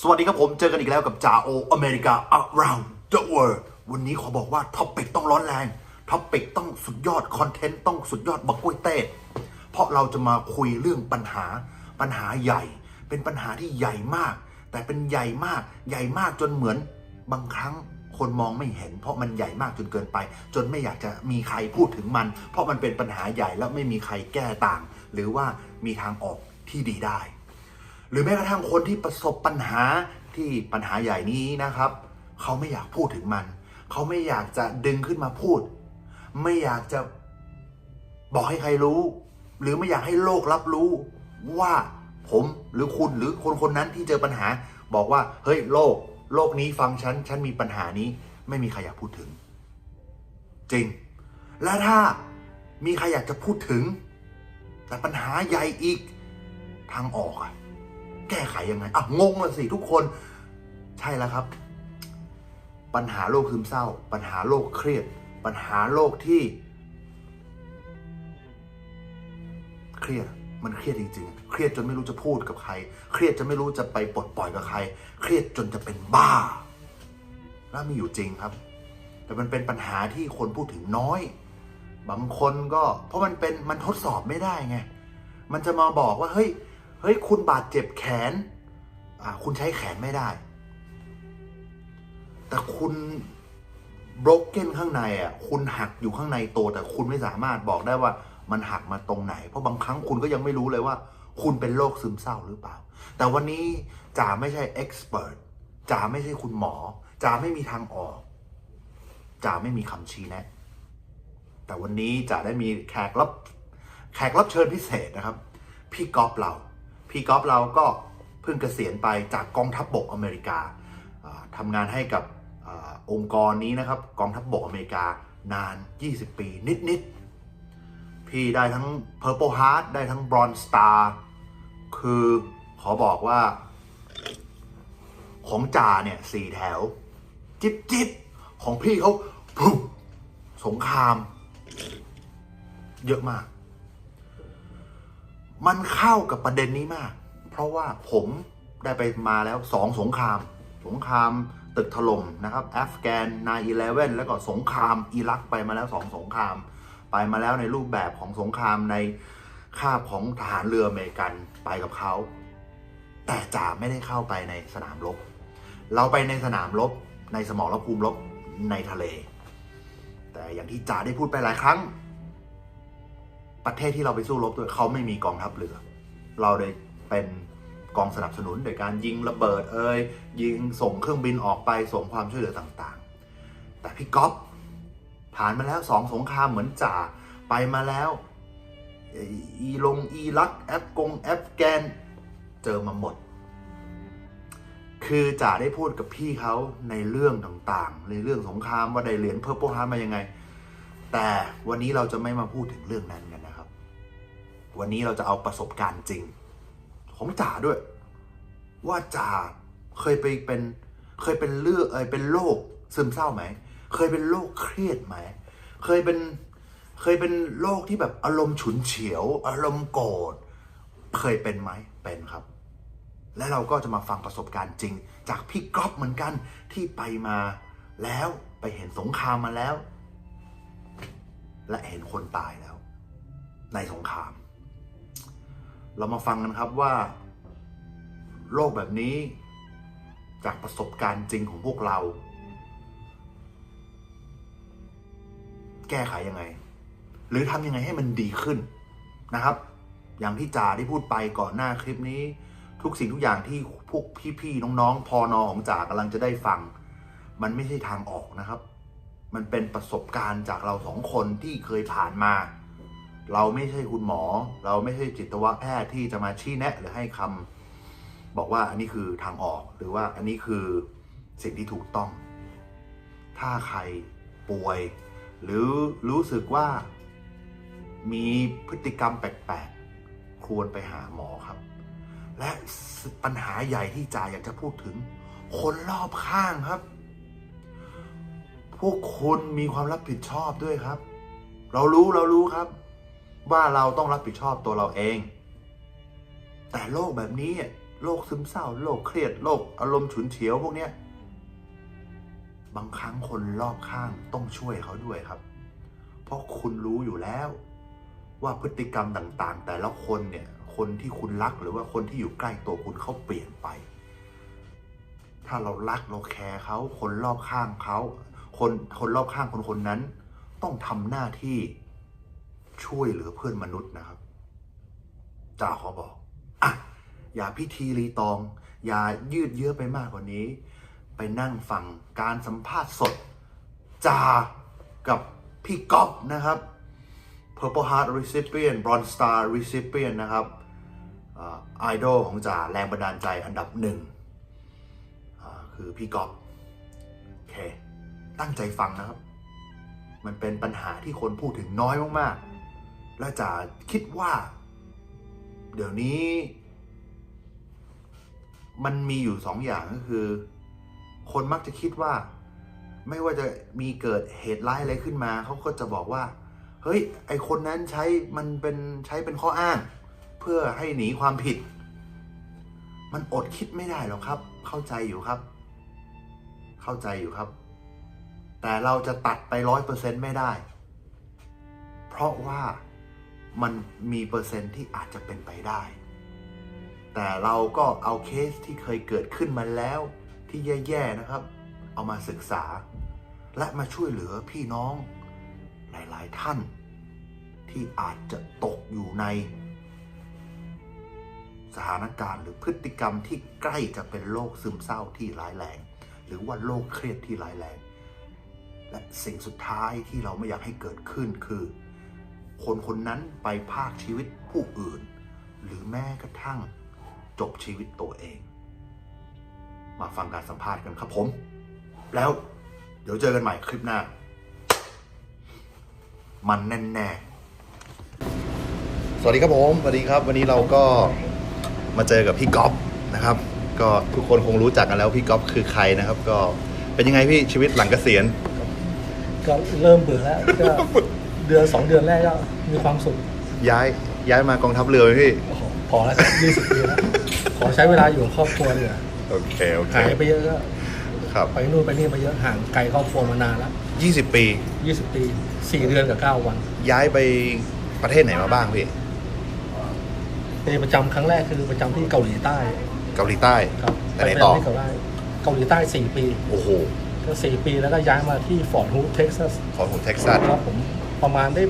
สวัสดีครับผมเจอกันอีกแล้วกับจ่าโออเมริกา around the world วันนี้ขอบอกว่าท็อปิกต้องร้อนแรงท็อปิกต้องสุดยอดคอนเทนต์ต้องสุดยอดบักกล้วยเต้เพราะเราจะมาคุยเรื่องปัญหาปัญหาใหญ่ เป็นปัญหาที่ใหญ่มาก แต่เป็นใหญ่มากใหญ่มากจนเหมือนบางครั้งคนมองไม่เห็น เพราะมันใหญ่มากจนเกินไป จนไม่อยากจะมีใครพูดถึงมัน เพราะมันเป็นปัญหาใหญ่แล้วไม่มีใครแก้ต่าง หรือว่ามีทางออกที่ดีได้ หรือแม้กระทั่งคนที่ประสบปัญหาที่ปัญหาใหญ่นี้นะครับ เขาไม่อยากพูดถึงมัน เขาไม่อยากจะดึงขึ้นมาพูด ไม่อยากจะบอกให้ใครรู้ หรือไม่อยากให้โลกรับรู้ว่าผมหรือคุณหรือคนคนนั้นที่เจอปัญหา บอกว่าเฮ้ยโลก โลกนี้ฟังฉันฉันมีปัญหานี้ ไม่มีใครอยากพูดถึง จริง และถ้ามีใครอยากจะพูดถึง แต่ปัญหาใหญ่อีกทางออกอะ แก้ไขยังไงอะงงเลยสิทุกคน ใช่แล้วครับ ปัญหาโรคซึมเศร้า ปัญหาโรคเครียด ปัญหาโรคที่ เครียดมันเครียดจริงๆ เครียดจนไม่รู้จะพูดกับใคร เครียดจนไม่รู้จะไปปลดปล่อยกับใคร เครียดจนจะเป็นบ้า แล้วมีอยู่จริงครับ แต่มันเป็นปัญหาที่คนพูดถึงน้อย บางคนก็ เพราะมันเป็นมันทดสอบไม่ได้ไง มันจะมาบอกว่าเฮ้ย เฮ้ยคุณบาดเจ็บแขนอ่าคุณใช้แขนไม่ได้ แต่คุณบล็อกเก้นข้างในอะคุณหักอยู่ข้างในตัวแต่คุณไม่สามารถบอกได้ว่ามันหักมาตรงไหน เพราะบางครั้งคุณก็ยังไม่รู้เลยว่า คุณเป็นโรคซึมเศร้าหรือเปล่า แต่วันนี้จ่าไม่ใช่เอ็กซ์เพรสจ่าไม่ใช่คุณหมอจ่าไม่มีทางออกจ่าไม่มีคำชี้แนะ แต่วันนี้จ่าได้มีแขกรับแขกรับเชิญพิเศษนะครับ พี่ก๊อฟเรา พี่ก๊อฟเราก็เพิ่งเกษียณไปจากกองทัพบบกอเมริกาอ่าทำงานให้กับอองค์กรนี้นะครับกองทัพบบกอเมริกานาน 20 ปีนิดๆ พี่ได้ทั้ง Purple Heart ได้ทั้ง Bronze Star คือขอบอกว่า ของจ่าเนี่ยสี่แถว จิบจิบของพี่เขาสงคราม เยอะมาก มันเข้ากับประเด็นนี้มาก เพราะว่าผมได้ไปมาแล้วสองสงคราม สงครามตึกถล่มนะครับแอัฟกาน9-11แล้วก็สงครามอิรักไปมาแล้วสองสงคราม ไปมาแล้วในรูปแบบของสงครามในคาบของทหารเรืออเมริกันไปกับเขา แต่จ่าไม่ได้เข้าไปในสนามรบ เราไปในสนามรบในสมรภูมิรบในทะเล แต่อย่างที่จ่าได้พูดไปหลายครั้ง ประเทศที่เราไปสู้รบด้วยเขาไม่มีกองทัพเรือ เราเลยเป็นกองสนับสนุนโดยการยิงระเบิดเอ่ยยิงส่งเครื่องบินออกไปส่งความช่วยเหลือต่างๆ แต่พี่ก๊อฟผ่านมาแล้วสองสงครามเหมือนจ่าไปมาแล้วอีลงอีรักแอฟกงแอฟแกน เจอมาหมด คือจ่าได้พูดกับพี่เขาในเรื่องต่างๆ ในเรื่องสงครามว่าได้เหรียญเพิ่มโปรฮาร์มายังไง แต่วันนี้เราจะไม่มาพูดถึงเรื่องนั้นกันนะครับ วันนี้เราจะเอาประสบการณ์จริง ของจ่าด้วย ว่าจ่าเคยไปเป็นเคยเป็นเลือกเอยเป็นโรคซึมเศร้าไหม เคยเป็นโรคเครียดไหม เคยเป็นเคยเป็นโรคที่แบบอารมณ์ฉุนเฉียว อารมณ์โกรธเคยเป็นไหมเป็นครับ และเราก็จะมาฟังประสบการณ์จริง จากพี่ก๊อฟเหมือนกันที่ไปมาแล้วไปเห็นสงครามมาแล้ว และเห็นคนตายแล้ว ในสงคราม เรามาฟังกันครับว่าโรคแบบนี้จากประสบการณ์จริงของพวกเรา แก้ไขยังไง หรือทำยังไงให้มันดีขึ้นนะครับ อย่างที่จ่าได้พูดไปก่อนหน้าคลิปนี้ ทุกสิ่งทุกอย่างที่พวกพี่ๆน้องๆพอนอของจ่ากำลังจะได้ฟัง มันไม่ใช่ทางออกนะครับ มันเป็นประสบการณ์จากเราสองคนที่เคยผ่านมา เราไม่ใช่คุณหมอ เราไม่ใช่จิตวแพทย์ที่จะมาชี้แนะ หรือให้คำบอกว่าอันนี้คือทางออกหรือว่าอันนี้คือสิ่งที่ถูกต้อง ถ้าใครป่วย หรือรู้สึกว่ามีพฤติกรรมแปลกๆ ควรไปหาหมอครับ และปัญหาใหญ่ที่จ่าอยากจะพูดถึง คนรอบข้างครับ พวกคุณมีความรับผิดชอบด้วยครับ เรารู้เรารู้ครับ ว่าเราต้องรับผิดชอบตัวเราเอง แต่โรคแบบนี้โรคซึมเศร้าโรคเครียดโรคอารมณ์ฉุนเฉียวพวกเนี้ยบางครั้งคนรอบข้างต้องช่วยเขาด้วยครับ เพราะคุณรู้อยู่แล้ว ว่าพฤติกรรมต่างๆ แต่ละคนเนี่ยคนที่คุณรักหรือว่าคนที่อยู่ใกล้ตัวคุณเขาเปลี่ยนไป ถ้าเรารักเราแคร์เขาคนรอบข้างเขา คนคนรอบข้างคนคนนั้น ต้องทำหน้าที่ช่วยเหลือเพื่อนมนุษย์นะครับจ่าขอบอกอะอย่าพิธีรีตอง อย่ายืดเยื้อไปมากกว่านี้ ไปนั่งฟังการสัมภาษณ์สดจ่ากับพี่ก๊อฟนะครับ Purple Heart Recipient Bronze Star Recipient นะครับไอดอลของจ่าแรงบันดาลใจอันดับหนึ่งคือพี่ก๊อฟโอเค ตั้งใจฟังนะครับ มันเป็นปัญหาที่คนพูดถึงน้อยมากๆ และจ่าคิดว่า เดี๋ยวนี้ มันมีอยู่สองอย่างก็คือ คนมักจะคิดว่า ไม่ว่าจะมีเกิดเหตุร้ายอะไรขึ้นมาเขาก็จะบอกว่า เฮ้ย ไอคนนั้นใช้มันเป็นใช้เป็นข้ออ้าง เพื่อให้หนีความผิด มันอดคิดไม่ได้หรอกครับ เข้าใจอยู่ครับ เข้าใจอยู่ครับ แต่เราจะตัดไปร้อยเปอร์เซ็นต์ไม่ได้ เพราะว่ามันมีเปอร์เซ็นต์ที่อาจจะเป็นไปได้ แต่เราก็เอาเคสที่เคยเกิดขึ้นมาแล้วที่แย่ๆนะครับ เอามาศึกษา และมาช่วยเหลือพี่น้องหลายๆท่าน ที่อาจจะตกอยู่ใน สถานการณ์หรือพฤติกรรมที่ใกล้จะเป็นโรคซึมเศร้าที่ร้ายแรง หรือว่าโรคเครียดที่ร้ายแรง และสิ่งสุดท้ายที่เราไม่อยากให้เกิดขึ้นคือ คนคนนั้นไปพากชีวิตผู้อื่น หรือแม้กระทั่งจบชีวิตตัวเอง มาฟังการสัมภาษณ์กันครับผม แล้วเดี๋ยวเจอกันใหม่คลิปหน้า มันแน่ๆสวัสดีครับผมสวัสดีครับ วันนี้เราก็มาเจอกับพี่ก๊อฟนะครับ ก็ทุกคนคงรู้จักกันแล้วพี่ก๊อฟคือใครนะครับ ก็เป็นยังไงพี่ชีวิตหลังเกษียณ ก็เริ่มเบื่อแล้วก็เดือนสองเดือนแรกก็มีความสุขย้ายย้ายมากองทัพเรือไหมพี่โอ้โหพอแล้วยี่สิบปีแล้วขอใช้เวลาอยู่กับครอบครัวเลยโอเคโอเคหายไปเยอะก็ครับไปนู่นไปนี่มาเยอะห่างไกลครอบครัวมานานแล้ว20ปียี่สิบปีสี่เดือนกับเก้าวัน ย้ายไปประเทศไหนมาบ้างพี่ไปประจำครั้งแรกคือประจำที่เกาหลีใต้ เกาหลีใต้ครับไปไหนต่อประจำที่เกาหลีใต้เกาหลีใต้สี่ปี โอ้โห ก็สี่ปีแล้วก็ย้ายมาที่ฟอร์ดฮูดเท็กซัสขอผมเท็กซัสครับผมประมาณได้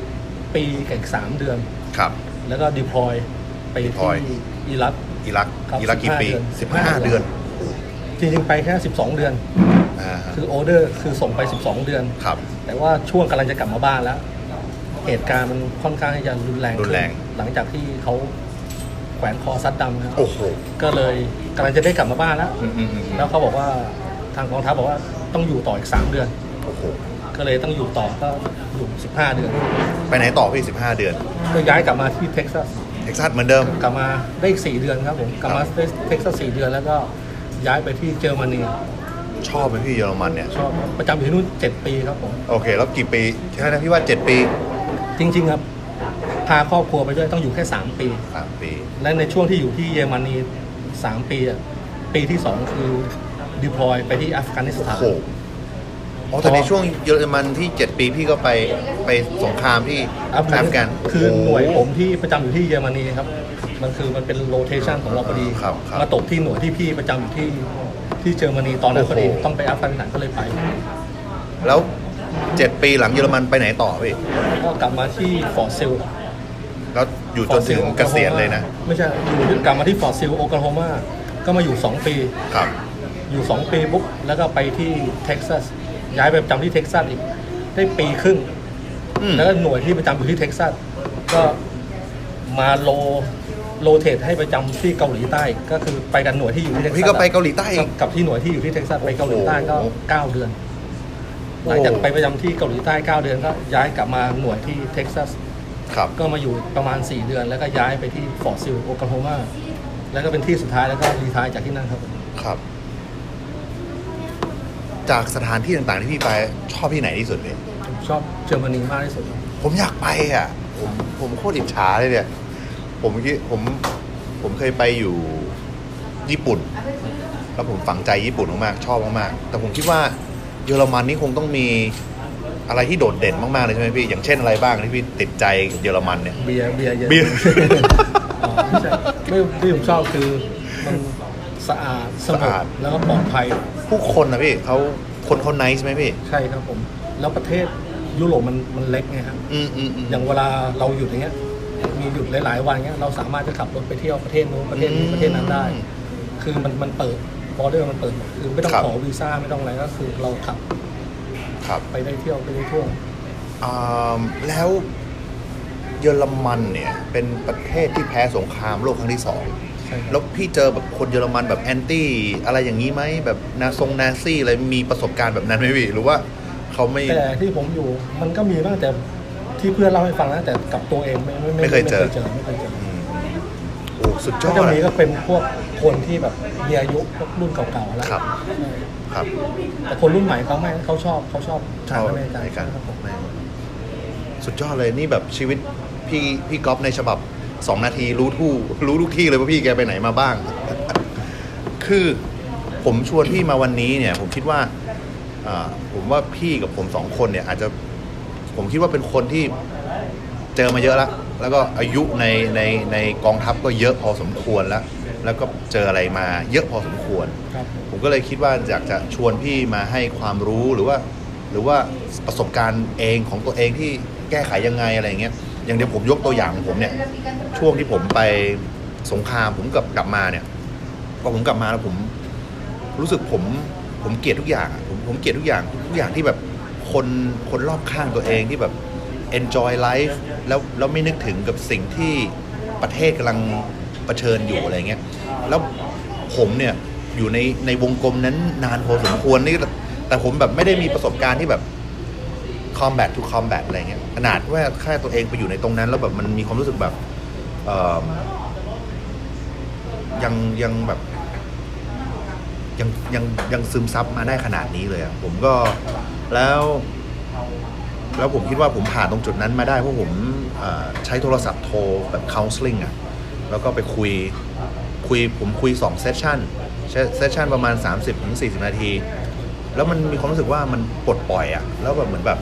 ปีกับอีกสามเดือนครับ แล้วก็ดิพลอยไป deploy ที่อิรักอิรักครับอิรักกี่ปี15 15เดือน จริงๆไปแค่12เดือนอ่าคือออเดอร์คือส่งไป 12 เดือนครับ แต่ว่าช่วงกำลังจะกลับมาบ้านแล้ว เหตุการณ์มันค่อนข้างที่จะรุนแรงรุนแรงขึ้หลังจากที่เขาแขวนคอซัดดำนะครับโอ้โหก็เลยกำลังจะได้กลับมาบ้านแล้วอืมอืมอืมแล้วเขาบอกว่า ทางกองทัพบอกว่าต้องอยู่ต่ออีก 3 เดือน โอ้โห ก็เลยต้องอยู่ต่อก็อยู่ 15 เดือน ไปไหนต่อพี่15 เดือน ก็ย้ายกลับมาที่เท็กซัส เท็กซัสเหมือนเดิม กลับมาได้อีก 4 เดือนครับผม กลับมาได้เท็กซัส 4 เดือนแล้วก็ย้ายไปที่เยอรมนี ชอบไหมพี่เยอรมันเนี่ย ชอบครับประจำอยู่ที่นู่น 7 ปีครับผม โอเค แล้วกี่ปีใช่ไหมพี่ว่า 7 ปี จริง ๆ ครับ พาครอบครัวไปด้วยต้องอยู่แค่ 3 ปี 3 ปี และในช่วงที่อยู่ที่เยอรมนี 3 ปีอะปีที่ 2 คือ ดิพลอยไปที่อัฟกานิสถาน โอ้โหอ๋อแต่ในช่วงเยอรมันที่ 7 ปีพี่ก็ไปไปสงครามที่อัฟแอฟกันคือหน่วยผมที่ประจำอยู่ที่เยอรมนีครับ มันคือมันเป็นโรเทชันของเราพอดี ครับครับ มาตกที่หน่วยที่พี่ประจำอยู่ที่ที่เยอรมนีตอนนั้นพอดีโอ้โหต้องไปอัฟกานิสถานก็เลยไป แล้ว 7 ปีหลังเยอรมันไปไหนต่อพี่ก็กลับมาที่ฟอร์ซิล แล้วอยู่จนถึงเกษียณเลยนะ ไม่ใช่อยู่กลับมาที่ฟอร์ซิลโอคลาโฮมาก็มาอยู่ 2 ปี ครับ อยู่ 2 ปีปุ๊บแล้วก็ไปที่เท็กซัสย้ายไปประจำที่เท็กซัสอีก ได้ปีครึ่ง อืม แล้วก็หน่วยที่ประจำอยู่ที่เท็กซัสก็มาโลโรเทตให้ประจำที่เกาหลีใต้ ก็คือไปกันหน่วยที่อยู่ที่เท็กซัสพี่ก็ไปเกาหลีใต้อีกับกกับที่หน่วยที่อยู่ที่เท็กซัสไปเกาหลีใต้ก็ โอ้โหเก้าเดือนโอ้หลังจากไปประจำที่เกาหลีใต้เก้าเดือนก็ย้ายกลับมาหน่วยที่เท็กซัส ครับ ก็มาอยู่ประมาณ 4 เดือน แล้วก็ย้ายไปที่ฟอร์ซิลโอคลาโฮมาแล้วก็เป็นที่สุดท้ายแล้วก็รีทายจากที่นั่นครับผมครับ จากสถานที่ต่างๆ ที่พี่ไปชอบที่ไหนที่สุดเนี่ยผมชอบเยอรมนีมากที่สุดครับผมอยากไปอะ ผมผมโคตรอิจฉาเลยเนี่ย ผมเมื่อกี้ผมผมเคยไปอยู่ญี่ปุ่น แล้วผมฝังใจญี่ปุ่นมากๆชอบมากๆแต่ผมคิดว่าเยอรมันนี่คงต้องมีอะไรที่โดดเด่นมากๆเลยใช่ไหมพี่ อย่างเช่นอะไรบ้างที่พี่ติดใจเยอรมันเนี่ยเบียร์เบียร์เยอะเบียร์อ๋อไม่ใช่ไม่ที่ผมชอบคือมันสะอาดสงสะบอาด แล้วก็ปลอดภัย ผู้คนนะพี่เขาคนเขา nice ไหมพี่ ใช่ครับผม แล้วประเทศยุโรปมันมันเล็กไงครับอืมอืมอืมอย่างเวลาเราหยุดอย่างเงี้ย มีหยุดหลาย ๆ วันเงี้ยเราสามารถจะขับรถไปเที่ยวประเทศนู้นประเทศนี้ประเทศนั้นได้คือมันมันเปิดบอร์เดอร์มันเปิดหมดคือไม่ต้องครับ ขอวีซ่าไม่ต้องอะไรก็คือเราขับครับไปได้เที่ยวไปได้ทั่ว อ่าแล้วเยอรมันเนี่ยเป็นประเทศที่แพ้สงครามโลกครั้งที่สองใช่ครับ แล้วพี่เจอแบบคนเยอรมันแบบแอนตี้อะไรอย่างนี้ไหมแบบนาซงนาซี่อะไรมีประสบการณ์แบบนั้นไหมพี่หรือว่าเขาไม่แต่ที่ผมอยู่มันก็มีบ้างแต่ที่เพื่อนเล่าให้ฟังนะแต่กับตัวเองไม่ไม่เคยเจอไม่เคยเจอไม่เคยเจออืมโอ้สุดยก็อดจะมีอะก็เป็นพวกคนที่แบบมีอายุพวกรุ่นเก่าๆแล้วครับใช่ครับ แต่คนรุ่นใหม่เขาไม่เขาชอบเขาชอบทางอเมริกันในการครับผมสุดยอดเลยนี่แบบชีวิตพี่พี่ก๊อฟในฉบับ สองนาทีรู้ทู่รู้ทุกที่เลยว่าพี่แกไปไหนมาบ้าง คือผมชวนพี่มาวันนี้เนี่ย ผมคิดว่าอ่าผมว่าพี่กับผมสองคนเนี่ย อาจจะผมคิดว่าเป็นคนที่เจอมาเยอะแล้ว แล้วก็อายุในในในกองทัพก็เยอะพอสมควรแล้ว แล้วก็เจออะไรมาเยอะพอสมควรครับผมก็เลยคิดว่าอยากจะชวนพี่มาให้ความรู้หรือว่า หรือว่าประสบการณ์เองของตัวเองที่แก้ไขยังไงอะไรอย่างเงี้ย อย่างเดี๋ยวผมยกตัวอย่างของผมเนี่ย ช่วงที่ผมไปสงครามผมกลับกลับมาเนี่ยพอผมกลับมาแล้วผมรู้สึกผมผมเกลียดทุกอย่างผมผมเกลียดทุกอย่างทุกอย่างที่แบบคนคนรอบข้างตัวเองที่แบบ enjoy life แล้วแล้วไม่นึกถึงกับสิ่งที่ประเทศกำลังเผชิญอยู่อะไรเงี้ยแล้วผมเนี่ยอยู่ในในวงกลมนั้นนานพอสมควรนี่แต่ผมแบบไม่ได้มีประสบการณ์ที่แบบ combat to combat อะไรเงี้ยขนาดว่าแค่ตัวเองไปอยู่ในตรงนั้น แล้วแบบมันมีความรู้สึกแบบยังยังแบบยังยังยังซึมซับมาได้ขนาดนี้เลยอะผมก็แล้ว แล้วผมคิดว่าผมผ่านตรงจุดนั้นมาได้ เพราะผมใช้โทรศัพท์โทรแบบ counseling อะแล้วก็ไปคุยคุยผมคุย2เซสชั่นเซสชั่นประมาณ 30-40 นาที แล้วมันมีความรู้สึกว่ามันปลดปล่อยอะแล้วแบบเหมือนแบบ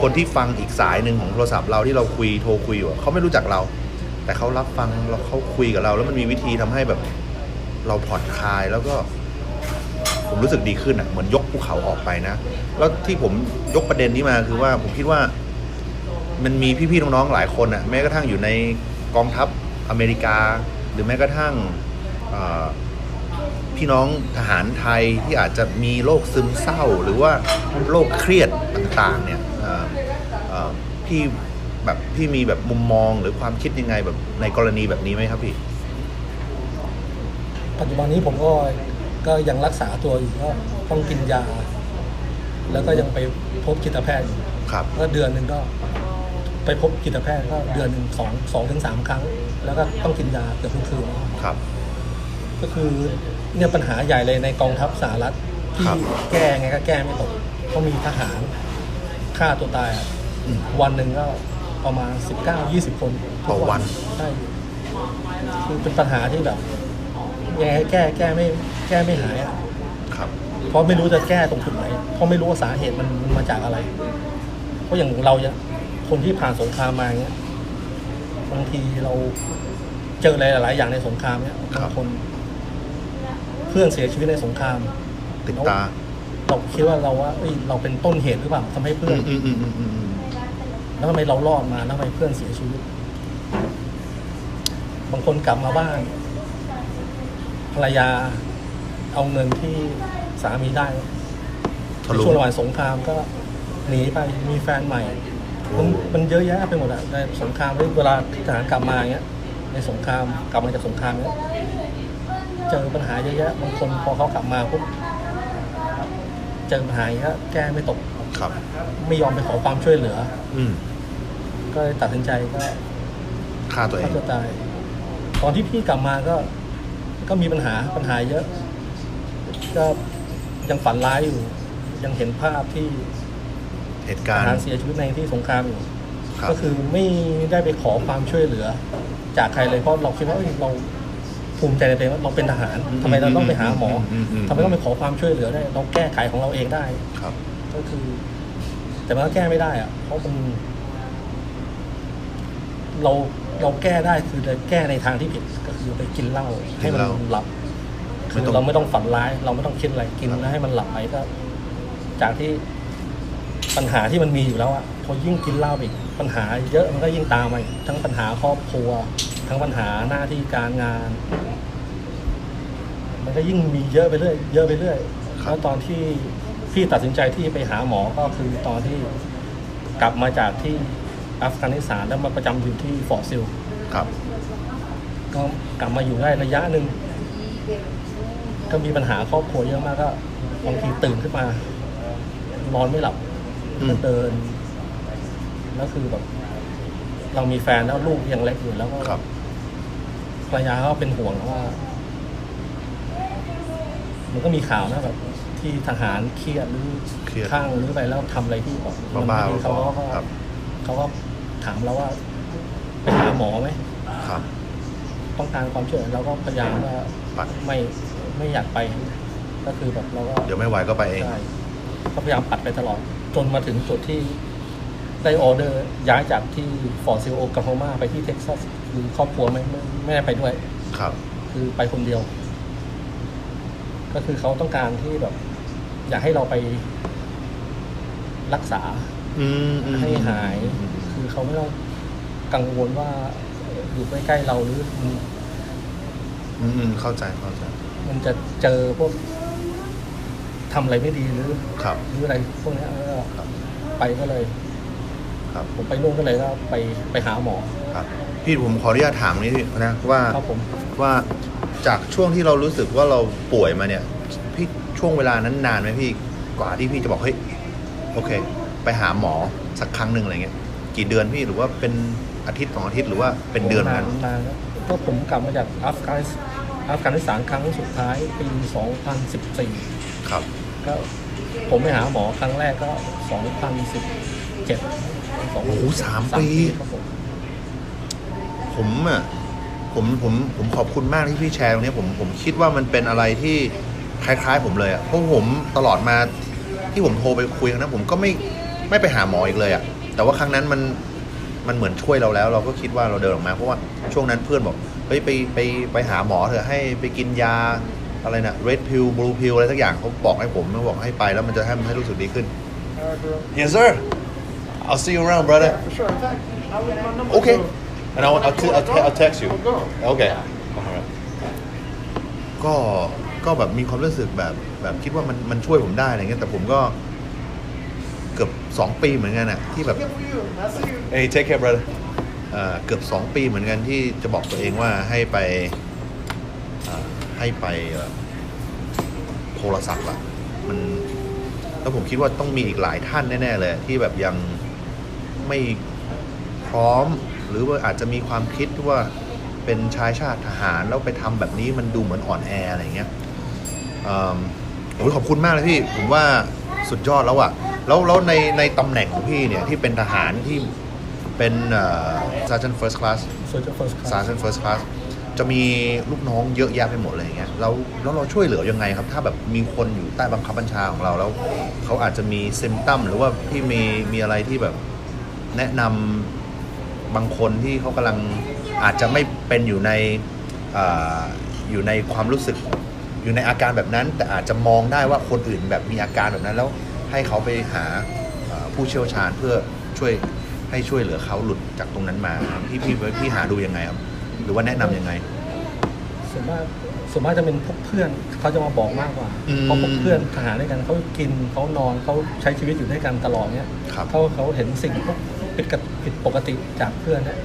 คนที่ฟังอีกสายหนึ่งของโทรศัพท์เราที่เราคุยโทรคุยอยู่เขาไม่รู้จักเรา แต่เขารับฟังเราเขาคุยกับเรา แล้วมันมีวิธีทำให้แบบเราผ่อนคลายแล้วก็ ผมรู้สึกดีขึ้นอะเหมือนยกภูเขาออกไปนะ แล้วที่ผมยกประเด็นนี้มาคือว่าผมคิดว่า มันมีพี่ๆน้องๆหลายคนอะแม้กระทั่งอยู่ในกองทัพอเมริกา หรือแม้กระทั่งพี่น้องทหารไทยที่อาจจะมีโรคซึมเศร้า หรือว่าโรคเครียดต่างๆเนี่ย พี่แบบพี่มีแบบมุมมองหรือความคิดยังไงแบบในกรณีแบบนี้ไหมครับพี่ ปัจจุบันนี้ผมก็ก็ยังรักษาตัวอยู่ก็ต้องกินยา แล้วก็ยังไปพบจิตแพทย์อยู่ครับ ก็เดือนหนึ่งก็ ไปพบจิตแพทย์ก็เดือนหนึ่งสองสองถึงสามครั้ง แล้วก็ต้องกินยาเกือบทุกคืนครับ ก็คือเนี่ยปัญหาใหญ่เลยในกองทัพสหรัฐที่ครับ แก้ไงก็แก้ไม่ตกเพราะมีทหารฆ่าตัวตายอะอืม วันหนึ่งก็ประมาณสิบเก้ายี่สิบคนต่อวัน ใช่คือเป็นปัญหาที่แบบยังไงให้แก้แก้ไม่แก้ไม่หายอะครับ เพราะไม่รู้จะแก้ตรงจุดไหน เพราะไม่รู้ว่าสาเหตุมันมันมาจากอะไร เพราะอย่างเราเนี่ยคนที่ผ่านสงครามมาเงี้ยบางทีเราเจออะไรหลาย ๆ อย่างในสงครามเนี่ยครับบางคนเพื่อนเสียชีวิตในสงคราม ติดตาเราคิดว่าเราว่าเอ้ยเราเป็นต้นเหตุหรือเปล่าทำให้เพื่อน แล้วทำไมเรารอดมาแล้วทำไมเพื่อนเสียชีวิต บางคนกลับมาบ้านภรรยาเอาเงินที่สามีได้ทะในลุ ช่วงระหว่างสงครามก็หนีไปมีแฟนใหม่ มันมันเยอะแยะไปหมดอะในสงครามเวลาทหารกลับมาอย่างเงี้ย ในสงครามกลับมาจากสงครามเนี้ยเจอปัญหาเยอะแยะบางคนพอเขากลับมาปุ๊บเจอปัญหาอย่างเงี้ยแก้ไม่ตก ครับ ไม่ยอมไปขอความช่วยเหลือ อืมก็เลยตัดสินใจก็ฆ่าตัวเอฆ่าง ตัวตาย ตอนที่พี่กลับมาก็ ก็มีปัญหาปัญหาเยอะ ก็ยังฝันร้ายอยู่ ยังเห็นภาพที่เหตุทการณ์หารเสียชีวิตในที่สงครามอยู่ ครับ ก็คือไม่ได้ไปขอความช่วยเหลือ จากใครเลยเพราะเราคิดว่าเอ้ยเราภูมิใจในตัวเองว่าเราเป็นทหารทำไมเราต้องไปหาหมออืมอืมทำไมต้องไปขอความช่วยเหลือได้ เราแก้ไขของเราเองได้ ครับ ก็คือ แต่มันก็แก้ไม่ได้อะเพราะมันเราเราแก้ได้คือจะแก้ในทางที่ผิดก็คือไปกินเหล้าให้มันกินเหล้าหลับไม่คือต้องเราไม่ต้องฝันร้าย เราไม่ต้องคิดอะไรกินแล้วให้มันหลับไปก็ จากที่ปัญหาที่มันมีอยู่แล้วอะพอยิ่งกินเหล้าไปอีกปัญหาเยอะมันก็ยิ่งตามมาอีกทั้งปัญหาครอบครัว ทั้งปัญหาหน้าที่การงาน มันก็ยิ่งมีเยอะไปเรื่อยเยอะไปเรื่อยครับแล้วตอนที่ พี่ตัดสินใจที่ไปหาหมอก็คือตอนที่กลับมาจากที่อัฟกานิสถานแล้วมาประจำอยู่ที่ฟอร์ซิล ครับ ก็กลับมาอยู่ได้ระยะหนึ่ง ก็มีปัญหาครอบครัวเยอะมากก็บางทีตื่นขึ้นมานอนไม่หลับอืมก็เดินแล้วคือแบบ เรามีแฟนแล้วลูกยังเล็กอยู่แล้วก็ครับ ภรรยาเขาเป็นห่วงว่า มันก็มีข่าวนะแบบ ที่ทหารเครียดหรือเครียด ข้างหรือไปแล้วทำอะไรที่บอกมันบ้าไม่ดีๆเขาก็ครับ เขาก็ถามเราว่าไปหาหมอไหมครับ ต้องการความช่วยเหลือเราก็พยายามว่าปัดไม่ไม่อยากไป ก็คือแบบเราก็ เดี๋ยวไม่ไหวก็ไปเอง ใช่ก็พยายามปัดไปตลอด จนมาถึงจุดที่ได้ออเดอร์ย้ายจากที่ฟอร์ซิลโอกาโฮมาไปที่เท็กซัสคือครอบครัวไม่ไม่ไม่ได้ไปด้วย ครับ คือไปคนเดียว ก็คือเขาต้องการที่แบบ อยากให้เราไปรักษาอืมอืมให้หายอืมคือเขาไม่ต้องกังวลว่าอยู่ใกล้ๆเราหรือมันอืมอืมเข้าใจเข้าใจ มันจะเจอพวกทำอะไรไม่ดีหรือครับ หรืออะไรพวกเนี้ยเออครับไปก็เลย ครับ ผมไปนู่นก็เลยก็ไปไปหาหมอครับ พี่ผมขออนุญาตถามนี้นะว่า ครับผม ว่าจากช่วงที่เรารู้สึกว่าเราป่วยมาเนี่ยพี่ ช่วงเวลานั้นนานไหมพี่กว่าที่พี่จะบอกเฮ้ยโอเค ไปหาหมอสักครั้งหนึ่งอะไรเงี้ยกี่เดือนพี่หรือว่าเป็นอาทิตย์สองอาทิตย์หรือว่าเป็นเดือนเหมือนนากันนนานแล้วก็ผมกลับมาจากอัฟกานิสอัฟกานิสถานครั้งสุดท้ายปี 2014 ครับ ก็ผมไปหาหมอครั้งแรกก็ 2017 โอ้โหสามปีครับผมผมอะผมผมผมขอบคุณมากที่พี่แชร์ตรงนี้ผมผมคิดว่ามันเป็นอะไรที่ คล้ายๆ ผมเลยอะเพราะผมตลอดมาที่ผมโทรไปคุยครั้งนั้นผมก็ไม่ไม่ไปหาหมออีกเลยอะแต่ว่าครั้งนั้นมันมันเหมือนช่วยเราแล้ว เราก็คิดว่าเราเดินออกมาเพราะว่าช่วงนั้นเพื่อนบอกเฮ้ยไปไปไปหาหมอเถอะให้ไปกินยาอะไรนะ red pill blue pill อะไรสักอย่างเขาบอกให้ผมเขาบอกให้ไปแล้วมันจะให้มันให้รู้สึกดีขึ้น yes sir I'll see you around brother For sure. In fact, I'll leave my number. Okay. so- And I'll, I'll, t- I'll, t- I'll text you. I'll go. Okay. Alright. ก็ ก็แบบมีความรู้สึกแบบแบบคิดว่ามันมันช่วยผมได้อะไรเงี้ยแต่ผมก็เกือบสองปีเหมือนกันอะที่แบบ Good for you. I see you. Hey take care brother เอ่อเกือบสองปีเหมือนกันที่จะบอกตัวเองว่าให้ไปเอ่อให้ไปเอ่อโทรศัพท์อะมันแล้วผมคิดว่าต้องมีอีกหลายท่านแน่ ๆ เลย ที่แบบยังไม่พร้อม หรือว่าอาจจะมีความคิดว่าเป็นชายชาติทหารแล้วไปทำแบบนี้มันดูเหมือนอ่อนแออะไรอย่างเงี้ยเอิ่ม โอ้ยขอบคุณมากเลยพี่ ผมว่าสุดยอดแล้วอะแล้วแล้วในในตำแหน่งของพี่เนี่ยที่เป็นทหารที่เป็นเอ่อ sergeant first class ส่วนจะ first class sergeant first class จะมีลูกน้องเยอะแยะไปหมดเลยอย่างเงี้ยแล้วแล้วเราช่วยเหลือยังไงครับ ถ้าแบบมีคนอยู่ใต้บังคับบัญชาของเราแล้วเขาอาจจะมีซิมตัมหรือว่าพี่มีมีอะไรที่แบบแนะนำบางคนที่เขากำลังอาจจะไม่เป็นอยู่ในอาอยู่ในความรู้สึก อยู่ในอาการแบบนั้น แต่อาจจะมองได้ว่าคนอื่นแบบมีอาการแบบนั้นแล้วให้เขาไปหาอ่าผู้เชี่ยวชาญเพื่อช่วยให้ช่วยเหลือเขาหลุดจากตรงนั้นมาพี่พี่พี่หาดูยังไงครับ หรือว่าแนะนำยังไงส่วนมากส่วนมากจะเป็นพวกเพื่อนเขาจะมาบอกมากกว่าอืมเพราะพวกเพื่อนทหารด้วยกันเขากินเขานอนเขาใช้ชีวิตอยู่ด้วยกันตลอดเนี้ยครับเขาเขาเห็นสิ่งพวกผิดกับผิดปกติจากเพื่อนเนี่ย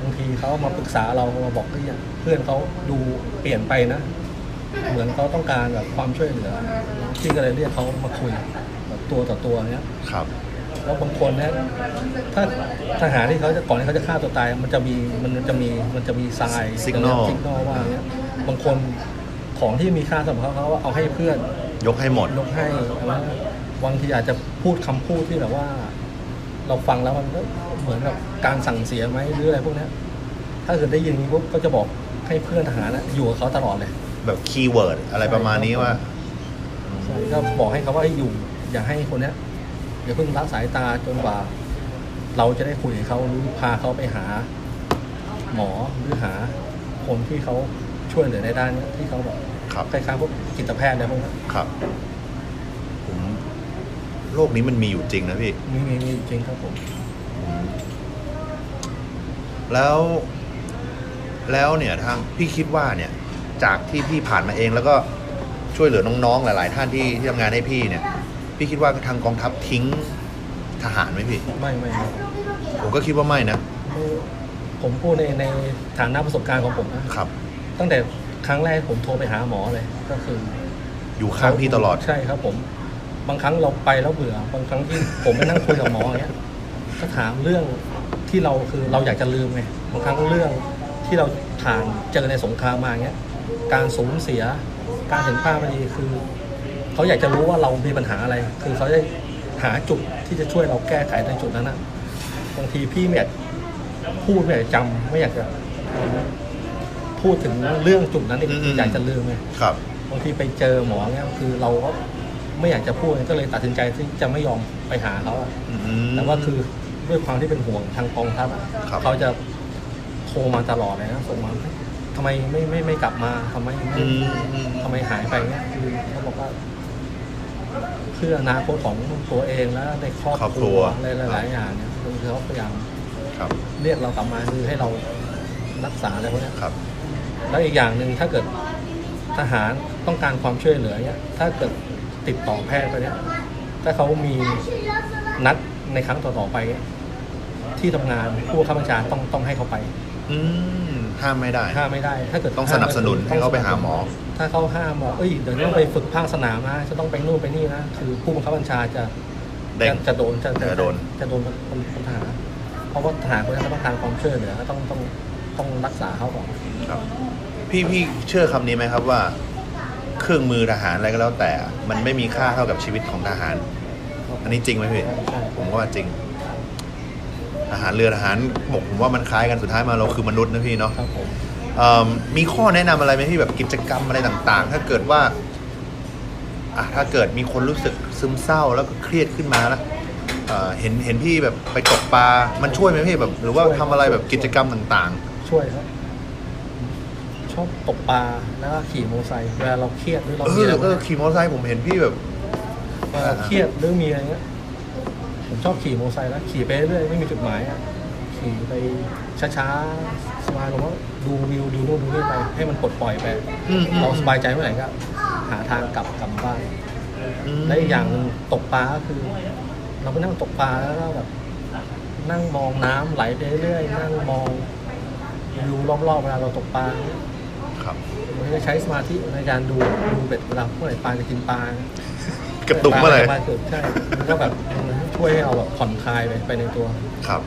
บางทีเขามาปรึกษาเรามาบอกเฮ้ยเพื่อนเขาดูเปลี่ยนไปนะ เหมือนเขาต้องการแบบความช่วยเหลือที่ก็เลยเรียกเขามาคุยแบบตัวต่อตัวเนี้ยครับแล้วบางคนเนี่ยถ้าทหารที่เขาจะก่อนที่เขาจะฆ่าตัวตาย มันจะมีมันจะมีมันจะมีทราย Signal สิกนอว่าเนี้ยบางคนของที่มีค่าสำหรับเขาเขาเอาให้เพื่อน ยกให้หมด ยกให้แล้วบางทีอาจจะพูดคำพูดที่แบบว่า เราฟังแล้วมันก็เหมือนกับการสั่งเสียไหมหรืออะไรพวกเนี้ยถ้าเกิดได้ยินอย่างนี้ปุ๊บก็จะบอกให้เพื่อนทหารนะอยู่กับเขาตลอดเลย แบบคีย์เวิร์ดอะไรประมาณนี้ว่า ใช่ก็บอกให้เขาว่าให้อยู่ อย่าให้คนเนี้ยอย่าเพิ่งละสายตาจนกว่า เราจะได้คุยกับเขาหรือพาเขาไปหา หมอหรือหา คนที่เขาช่วยเหลือในด้านนี้ที่เขาแบบครับ คล้ายๆพวกจิตแพทย์อะไรพวกนี้นครับ ผมโลกนี้มันมีอยู่จริงนะพี่ มีมีมีจริงครับผม แล้วแล้วเนี่ยทางพี่คิดว่าเนี่ย จากที่พี่ผ่านมาเอง แล้วก็ช่วยเหลือน้องๆหลาย ๆ ท่านที่ที่ทำงานให้พี่เนี่ย พี่คิดว่าทางกองทัพทิ้งทหารไหมพี่ ไม่ไม่ไม่ผมก็คิดว่าไม่นะไม่ผมพูดในในฐานะประสบการณ์ของผมนะครับ ตั้งแต่ครั้งแรกผมโทรไปหาหมอเลย ก็คืออยู่ข้างพี่ตลอด ใช่ครับ ผม บางครั้งเราไปแล้วเบื่อบางครั้งที่ผมไปนั่งคุยกับหมออย่างเงี้ยก็ถามเรื่องที่เราคือเราอยากจะลืมไงบางครั้งเรื่องที่เราผ่านเจอในสงครามมาอย่างเงี้ย การสูญเสีย การเห็นภาพไม่ดีคือเขาอยากจะรู้ว่าเรามีปัญหาอะไร คือเขาจะหาจุดที่จะช่วยเราแก้ไขในจุดนั้นนะบางทีพี่ไม่อยากพูดไม่อยากจำไม่อยากจะพูดถึงเรื่องจุดนั้นอีกอืมๆ อยากจะลืมไงครับบางทีไปเจอหมอเนี่ยคือเราก็ไม่อยากจะพูดก็เลยตัดสินใจที่จะไม่ยอมไปหาเขาอะ อืม แต่ว่าคือด้วยความที่เป็นห่วงทางกองทัพอะครับ เขาจะโทรมาตลอดเลยนะส่งมา ทำไมไม่ไม่ไม่กลับมาทำไมไม่อืมอืมทำไมหายไปเนี่ยคือเขาบอกว่า เพื่ออนาคตของตัวเองและในครอบครอบคครัรัววอะไรหลายๆอย่างเนี่ยคือเขาพยายามครับเรียกเรากลับมาคือให้เรารักษาอะไรพวกเนี้ย ครับ แล้วอีกอย่างหนึ่งถ้าเกิดทหารต้องการความช่วยเหลือเนี่ยถ้าเกิดติดต่อแพทย์ไปเนี่ยถ้าเขามีนัดในครั้งต่อๆไปเนี่ยที่ทำงานผู้บังคับบัญชาต้องต้องให้เขาไป อืม ห้ามไม่ได้ ห้ามไม่ได้ ถ้าเกิดต้องสนับสนุนให้เขาไปหาหมอ ถ้าเขาห้ามว่าเอ้ยเดี๋ยวต้องไปฝึกภาคสนามนะจะต้องไปนู่นไปนี่นะคือผู้บังคับบัญชาจะเด้งจะจะโดนจะจะโดนจะโดนคนคนทหารเพราะว่าทหารคนนั้นเขาต้องการความช่วยเหลือก็ต้องต้องต้องรักษาเขาก่อนครับ พี่พี่เชื่อคำนี้ไหมครับว่า เครื่องมือทหารอะไรก็แล้วแต่ มันไม่มีค่าเท่ากับชีวิตของทหาร อันนี้จริงไหมพี่ใช่ใช่ผมว่าจริง ทหารเรือทหารบกผมว่ามันคล้ายกันสุดท้ายมาเราคือมนุษย์นะพี่เนาะครับผมเอิ่มมีข้อแนะนำอะไรไหมพี่แบบกิจกรรมอะไรต่างๆ ถ้าเกิดว่าอะถ้าเกิดมีคนรู้สึกซึมเศร้าแล้วก็เครียดขึ้นมาแล้วเอ่อเห็นเห็นพี่แบบไปตกปลามันช่วยไหมพี่แบบ หรือว่าทำอะไรแบบกิจกรรมต่าง ช่วยครับ ชอบตกปลาแล้วก็ขี่มอเตอร์ไซค์เวลาเราเครียดหรือๆ เราเอมีออะไรเออขี่มอเตอร์ไซค์ผมเห็นพี่แบบเวลาเครียดหรือมีอะไรเงี้ย ผมชอบขี่มอเตอร์ไซค์แล้วขี่ไปเรื่อยๆไม่มีจุดหมายอะขี่ไปช้าๆสบายลงว่าดูวิวดูนู่นดูนี่ไปให้มันปลดปล่อยไปอืมอืม เราสบายใจเมื่อไหร่ก็หาทางกลับกลับบ้านมและอีกอย่างหนึ่งตกปลาก็คือ เราไปนั่งตกปลาแล้วก็แบบนั่งมองน้ำไหลไปเรื่อยๆนั่งมองวิวรอบๆเวลาเราตกปลา ครับ มันจะใช้สมาธิในการดูดูเบ็ดเวลาเมื่อไหร่ปลาจะกินปลา กระตุกเมื่อไหร่ปลาจะกินใช่มันก็แบบมันช่วยให้เราแบบผ่อนคลายไปไปในตัว ครับ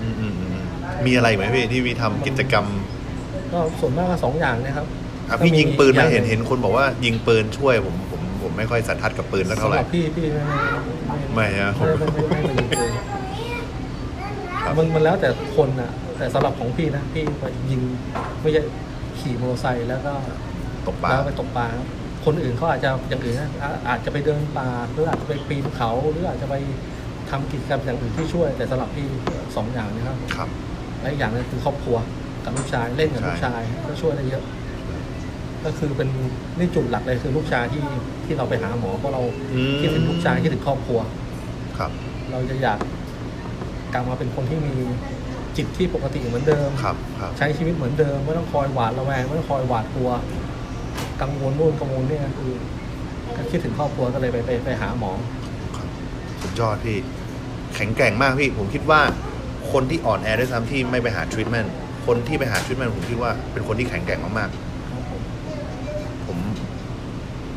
อืมอืมอืมมีอะไรอีกไหมพี่ที่วีทำกิจกรรมก็ส่วนมากก็สองอย่างเนะครับอะพี่ยิงปืนไหมก็เห็นเห็นคนบอกว่ายิงปืนช่วยผมผมผมไม่ค่อยสันทัดกับปืนแล้วเท่าสำไหหร่รับพี่พี่ไม่ไม่ไม่ฮะไม่ไม่ไม่ไม่ไม่ยิงปืนครับมันมันแล้วแต่คนนะแต่สำหรับของพี่นะพี่ไปยิงไม่ใช่ขี่มอเตอร์ไซค์แล้วก็ตกปลาแล้วไปตกปลา ครับคนอื่นเขาอาจจะอย่างอื่นนะอาอาจจะไปเดินป่าหรืออาจจะไปปีนเขาหรืออาจจะไปทำกิจกรรมอย่างอื่นที่ช่วย แต่สำหรับพี่สองอย่างนะครับครับและอีกอย่างหนึงคือครอบครัวกับลูกชายเล่นกับใช่ลูกชายก็ช่วยได้เยอะ ก็คือเป็นนี่จุดหลักเลยคือลูกชายที่ที่เราไปหาหมอเพราะเราอืมคิดถึงลูกชายคิดถึงครอบครัว ครับ เราจะอยากกลับมาเป็นคนที่มีจิตที่ปกติเหมือนเดิมครับครับใช้ชีวิตเหมือนเดิมไม่ต้องคอยหวาดระแวงไม่ต้องคอยหวาดกลัว กังวลนู่นกังวลนี่คือก็คิดถึงครอบครัวก็เลยไปไปไปหาหมอสุดยอดพี่ แข็งแกร่งมากพี่ ผมคิดว่าคนที่อ่อนแอด้วยซ้ำที่ไม่ไปหาทรีทเมนต์คนที่ไปหาทรีทเมนต์ผมคิดว่าเป็นคนที่แข็งแกร่งมากๆ ผม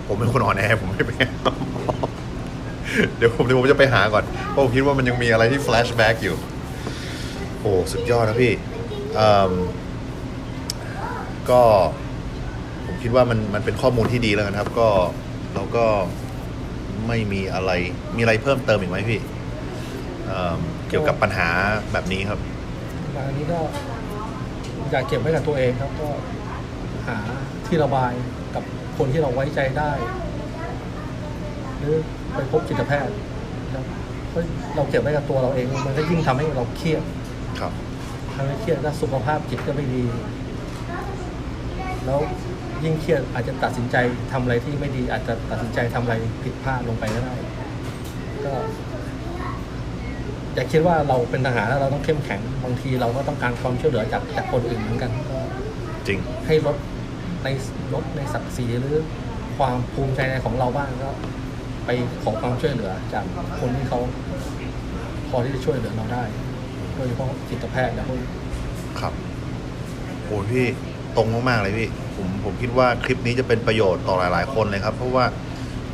ผมเป็นคนอ่อนแอผมไม่ไปเดี๋ยวผมเดี๋ยวผมจะไปหาก่อนเพราะผมคิดว่ามันยังมีอะไรที่แฟลชแบ็กอยู่โอ้สุดยอดนะพี่เอิ่มก็ คิดว่ามันมันเป็นข้อมูลที่ดีแล้วกันครับ ก็เราก็ไม่มีอะไรมีอะไรเพิ่มเติมอีกไหมพี่เอิ่มเกี่ยวกับปัญหาแบบนี้ครับอันนี้ก็อยากเก็บไว้กับตัวเองครับก็หาที่ระบายกับคนที่เราไว้ใจได้ หรือไปพบจิตแพทย์นะครับเพราะเราเก็บไว้กับตัวเราเอง มันก็ยิ่งทำให้เราเครียดครับ ทำให้เครียดแล้วสุขภาพจิตก็ไม่ดี แล้ว ยิ่งเครียดอาจจะตัดสินใจทำอะไรที่ไม่ดีอาจจะตัดสินใจทำอะไรผิดพลาดลงไปก็ได้ ก็อย่าคิดว่าเราเป็นทหารแล้วเราต้องเข้มแข็งบางทีเราก็ต้องการความช่วยเหลือจากจากคนอื่นเหมือนกันก็จริง ให้ลดในลดในศักดิ์ศรีหรือความภูมิใจในของเราบ้างก็ไปขอความช่วยเหลือจากคนที่เขาพอที่จะช่วยเหลือเราได้โดยเฉพาะจิตแพทย์นะพวกนี้ครับโอ้ยพี่ ตรงมากๆเลยพี่ผมผมคิดว่าคลิปนี้จะเป็นประโยชน์ต่อหลาย ๆ คนเลยครับ เพราะว่า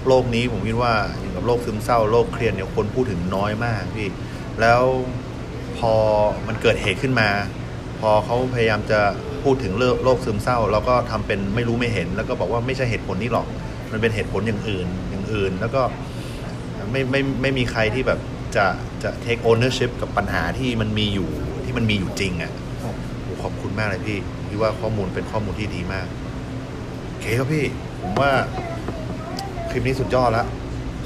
โรคนี้ผมคิดว่าอย่างกับโรคซึมเศร้าโรคเครียดเนี่ยคนพูดถึงน้อยมากพี่ แล้วพอมันเกิดเหตุขึ้นมา พอเขาพยายามจะพูดถึงเรื่องโรคซึมเศร้า แล้วก็ทำเป็นไม่รู้ไม่เห็น แล้วก็บอกว่าไม่ใช่เหตุผลนี้หรอก มันเป็นเหตุผลอย่างอื่นอย่างอื่น แล้วก็ไม่ไม่ไม่มีใครที่แบบจะจะ take ownership กับปัญหาที่มันมีอยู่ที่มันมีอยู่จริงอะ่ะครับโอ้ขอบคุณมากเลยพี่ พี่ว่าข้อมูลเป็นข้อมูลที่ดีมากโอเคครับพี่ ผมว่าคลิปนี้สุดยอดแล้ว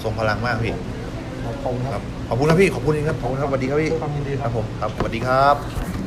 ทรงพลังมากพี่ขอบคุณคครัรับบขอบคุณครับพี่ขอบคุณจริงครับขอบคุณครับสวัสดีครับพี่ด้วยความยินดีครับผมครับสวัสดีครับ